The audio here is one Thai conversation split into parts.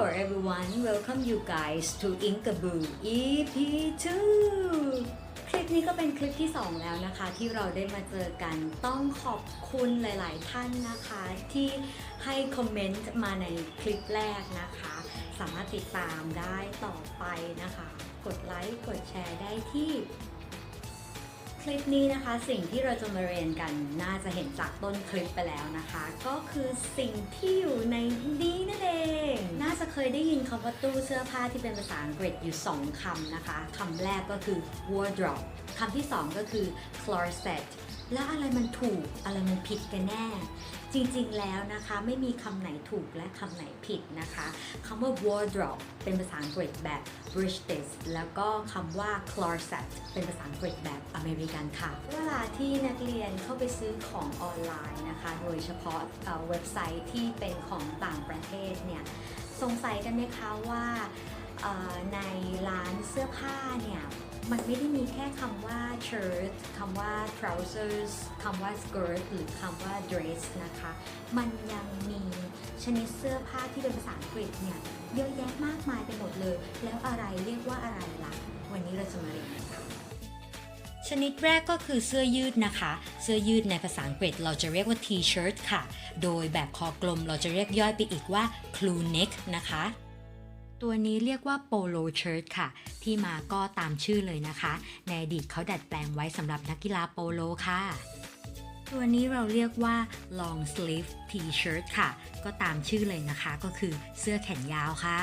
Hello everyone welcome you guys to Inkaboo EP 2คลิปนี้ก็เป็นคลิปที่ 2 แล้วนะคะ ที่เราได้มาเจอกันต้องขอบคุณหลาย ๆ ท่านนะคะ ที่ให้คอมเมนต์มาในคลิปแรกนะคะ สามารถติดตามได้ต่อไปนะคะ กดไลค์กดแชร์ได้ที่ คลิปนี้นะคะสิ่งที่เราจะมาเรียนกันน่าจะเห็นจากต้นคลิปไปแล้วนะคะ ก็คือสิ่งที่อยู่ในนี้นั่นเอง น่าจะเคยได้ยินคำว่าตู้เสื้อผ้าที่เป็นภาษาอังกฤษอยู่ 2คำนะคะคำแรกก็คือ wardrobe คำที่ 2 ก็คือ closet แล้วอะไรมันถูกอะไรมันผิดกันแน่ จริงๆแล้วนะคะไม่มีคำไหนถูกและคำไหนผิดนะคะคำว่า wardrobe เป็นภาษาอังกฤษแบบ British แล้วก็คำว่า closet เป็นภาษาอังกฤษแบบอเมริกันค่ะ เวลาที่นักเรียนเข้าไปซื้อของออนไลน์นะคะ โดยเฉพาะเว็บไซต์ที่เป็นของต่างประเทศเนี่ยสงสัยกันไหมคะว่า ในร้านเสื้อผ้าเนี่ยมันไม่ได้มีแค่คำว่า shirt คำว่า trousers คำว่า skirt หรือคำว่า dress นะคะ มันยังมีชนิดเสื้อผ้าที่เป็นภาษาอังกฤษเนี่ยเยอะแยะมากมายไปหมดเลย แล้วอะไรเรียกว่าอะไรล่ะ วันนี้เราจะมาเรียนกันค่ะชนิดแรกก็คือเสื้อยืดนะคะ เสื้อยืดในภาษาอังกฤษเราจะเรียกว่า t-shirt ค่ะ โดยแบบคอกลมเราจะเรียกย่อยไปอีกว่า crew neck นะคะ ตัวนี้เรียกว่า polo shirt ค่ะ ที่มาก็ตามชื่อเลยนะคะ ในอดีตเขาดัดแปลงไว้สำหรับนักกีฬาโปโลค่ะ ตัวนี้เราเรียกว่า long sleeve t-shirt ค่ะ ก็ตามชื่อเลยนะคะก็คือเสื้อแขนยาวค่ะ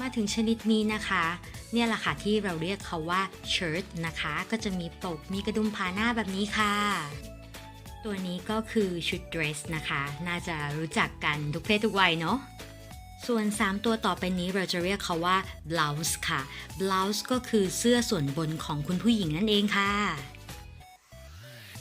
มาถึงชนิดนี้นะคะ เนี่ยแหละค่ะที่เราเรียกเขาว่า shirt นะคะ ก็จะมีปกมีกระดุมผาหน้าแบบนี้ค่ะตัวนี้ก็คือชุด dress นะคะ น่าจะรู้จักกันทุกเพศทุกวัยเนาะ ส่วน 3 ตัวต่อไปนี้เราจะเรียกเขาว่า blouse ค่ะ blouse ก็คือเสื้อส่วนบนของคุณผู้หญิงนั่นเองค่ะ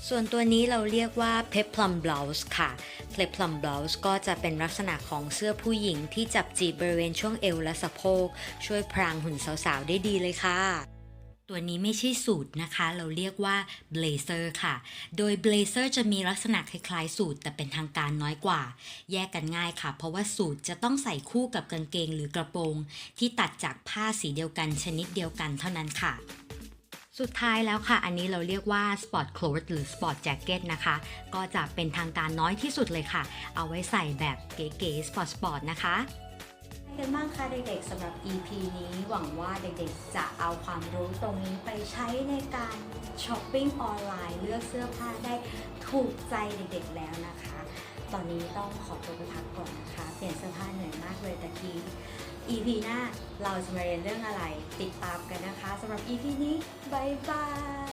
ส่วนตัวนี้เราเรียกว่า peplum blouse ค่ะ peplum blouse ก็จะเป็นลักษณะของเสื้อผู้หญิงที่จับจีบบริเวณช่วงเอวและสะโพก ช่วยพรางหุ่นสาวๆ ได้ดีเลยค่ะ ตัวนี้ไม่ใช่สูทนะคะ เราเรียกว่า blazer ค่ะ โดย blazer จะมีลักษณะคล้ายๆสูทแต่เป็นทางการน้อยกว่า แยกกันง่ายค่ะ เพราะว่าสูทจะต้องใส่คู่กับกางเกงหรือกระโปรง ที่ตัดจากผ้าสีเดียวกันชนิดเดียวกันเท่านั้นค่ะสุดท้ายแล้วค่ะ อันนี้เราเรียกว่า sport clothes หรือ sport jacket นะคะ ก็จะเป็นทางการน้อยที่สุดเลยค่ะ เอาไว้ใส่แบบเก๋ๆ sport sport นะคะ เป็นบ้างคะเด็กๆสำหรับ EP นี้หวังว่าเด็กๆ จะเอาความรู้ตรงนี้ไปใช้ในการช้อปปิ้งออนไลน์ เลือกเสื้อผ้าได้ถูกใจเด็กๆแล้วนะคะ ตอนนี้ต้องขอตัวไปพักก่อนนะคะ เปลี่ยนเสื้อผ้าเหนื่อยมากเลยตะกี้ EP หน้าเราจะมาเรียนเรื่องอะไรติดตามกันนะคะสำหรับ EP นี้บายบาย